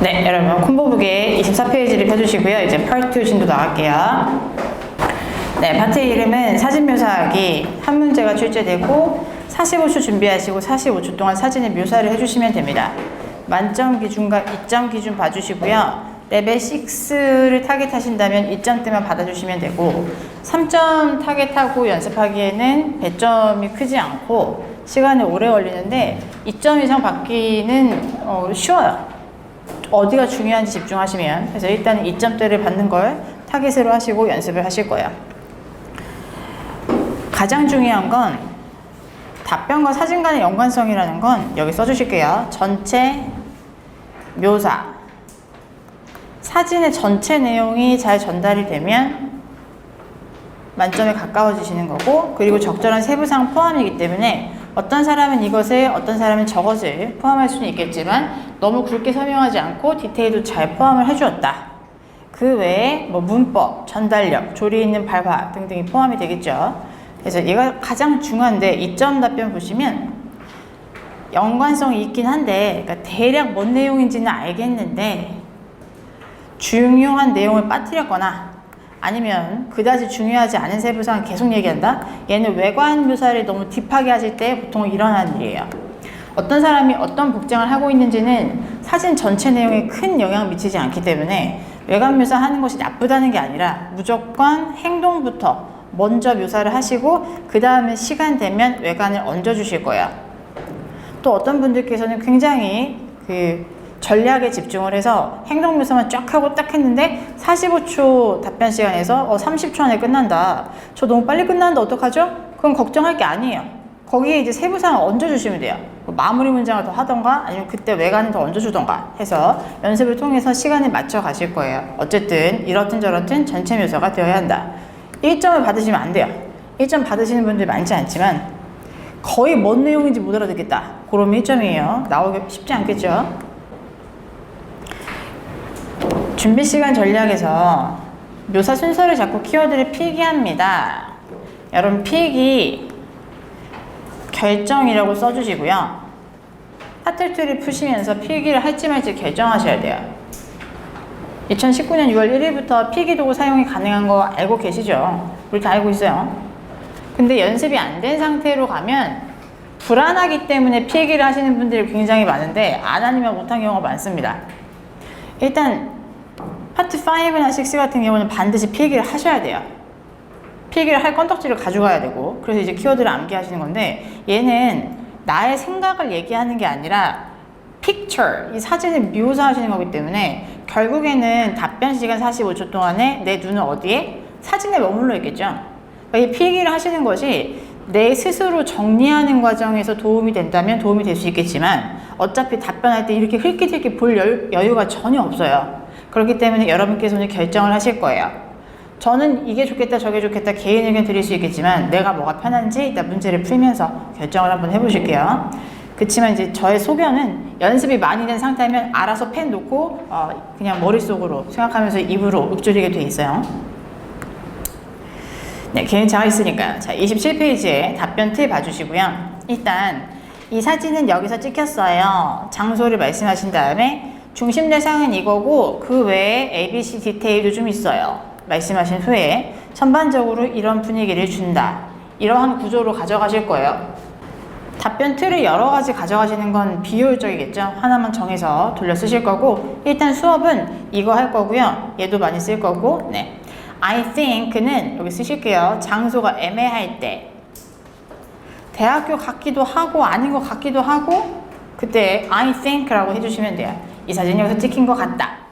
네, 여러분 콤보북의 24페이지를 펴주시고요. 이제 파트 2 진도 나갈게요. 네, 파트 이름은 사진 묘사하기 한 문제가 출제되고 45초 준비하시고 45초 동안 사진의 묘사를 해주시면 됩니다. 만점 기준과 2점 기준 봐주시고요. 레벨 6를 타겟하신다면 2점대만 받아주시면 되고 3점 타겟하고 연습하기에는 배점이 크지 않고 시간이 오래 걸리는데 2점 이상 받기는 어, 쉬워요. 어디가 중요한지 집중하시면 그래서 일단 2점대를 받는 걸 타겟으로 하시고 연습을 하실 거예요. 가장 중요한 건 답변과 사진 간의 연관성이라는 건 여기 써주실게요. 전체 묘사 사진의 전체 내용이 잘 전달이 되면 만점에 가까워지시는 거고 그리고 적절한 세부사항 포함이기 때문에 어떤 사람은 이것을 어떤 사람은 저것을 포함할 수는 있겠지만 너무 굵게 설명하지 않고 디테일도 잘 포함을 해주었다. 그 외에 뭐 문법, 전달력, 조리 있는 발화 등등이 포함이 되겠죠. 그래서 얘가 가장 중요한데 이점 답변 보시면 연관성이 있긴 한데 그러니까 대략 뭔 내용인지는 알겠는데 중요한 내용을 빠뜨렸거나 아니면 그다지 중요하지 않은 세부 사항 계속 얘기한다? 얘는 외관 묘사를 너무 딥하게 하실 때 보통 일어나는 일이에요. 어떤 사람이 어떤 복장을 하고 있는지는 사진 전체 내용에 큰 영향을 미치지 않기 때문에 외관 묘사하는 것이 나쁘다는 게 아니라 무조건 행동부터 먼저 묘사를 하시고 그 다음에 시간 되면 외관을 얹어 주실 거예요. 또 어떤 분들께서는 굉장히 그 전략에 집중을 해서 행동 묘사만 쫙 하고 딱 했는데 45초 답변 시간에서 어 30초 안에 끝난다. 저 너무 빨리 끝나는데 어떡하죠? 그건 걱정할 게 아니에요. 거기에 이제 세부사항 얹어주시면 돼요. 뭐 마무리 문장을 더 하던가 아니면 그때 외관을 더 얹어주던가 해서 연습을 통해서 시간을 맞춰 가실 거예요. 어쨌든 이렇든 저렇든 전체 묘사가 되어야 한다. 1점을 받으시면 안 돼요. 1점 받으시는 분들 많지 않지만 거의 뭔 내용인지 못 알아듣겠다. 그러면 1점이에요. 나오기 쉽지 않겠죠? 준비 시간 전략에서 묘사 순서를 잡고 키워드를 필기합니다. 여러분 필기 결정이라고 써주시고요. 파틀2를 푸시면서 필기를 할지 말지 결정하셔야 돼요. 2019년 6월 1일부터 필기 도구 사용이 가능한 거 알고 계시죠? 우리 다 알고 있어요. 근데 연습이 안 된 상태로 가면 불안하기 때문에 필기를 하시는 분들이 굉장히 많은데 안 하면 못한 경우가 많습니다. 일단 파트 5나 6 같은 경우는 반드시 필기를 하셔야 돼요. 필기를 할 건덕지를 가져가야 되고 그래서 이제 키워드를 암기하시는 건데 얘는 나의 생각을 얘기하는 게 아니라 picture 이 사진을 묘사하시는 거기 때문에 결국에는 답변 시간 45초 동안에 내 눈은 어디에 사진에 머물러 있겠죠. 그러니까 이 필기를 하시는 것이 내 스스로 정리하는 과정에서 도움이 된다면 도움이 될 수 있겠지만 어차피 답변할 때 이렇게 흘끗흘끗 볼 여유, 여유가 전혀 없어요. 그렇기 때문에 여러분께서는 결정을 하실 거예요. 저는 이게 좋겠다 저게 좋겠다 개인 의견 드릴 수 있겠지만 내가 뭐가 편한지 일단 문제를 풀면서 결정을 한번 해보실게요. 그렇지만 이제 저의 소견은 연습이 많이 된 상태면 알아서 펜 놓고 어, 그냥 머릿속으로 생각하면서 입으로 읊조리게 돼 있어요. 네, 개인차가 있으니까요. 자, 27페이지에 답변 팁 봐주시고요. 일단 이 사진은 여기서 찍혔어요. 장소를 말씀하신 다음에 중심 대상은 이거고 그 외에 ABC 디테일도 좀 있어요. 말씀하신 후에 전반적으로 이런 분위기를 준다. 이러한 구조로 가져가실 거예요. 답변 틀을 여러 가지 가져가시는 건 비효율적이겠죠. 하나만 정해서 돌려 쓰실 거고 일단 수업은 이거 할 거고요. 얘도 많이 쓸 거고 네. I think는 여기 쓰실게요. 장소가 애매할 때 대학교 같기도 하고 아닌 것 같기도 하고 그때 I think라고 해주시면 돼요. 이 사진 여기서 찍힌 것 같다.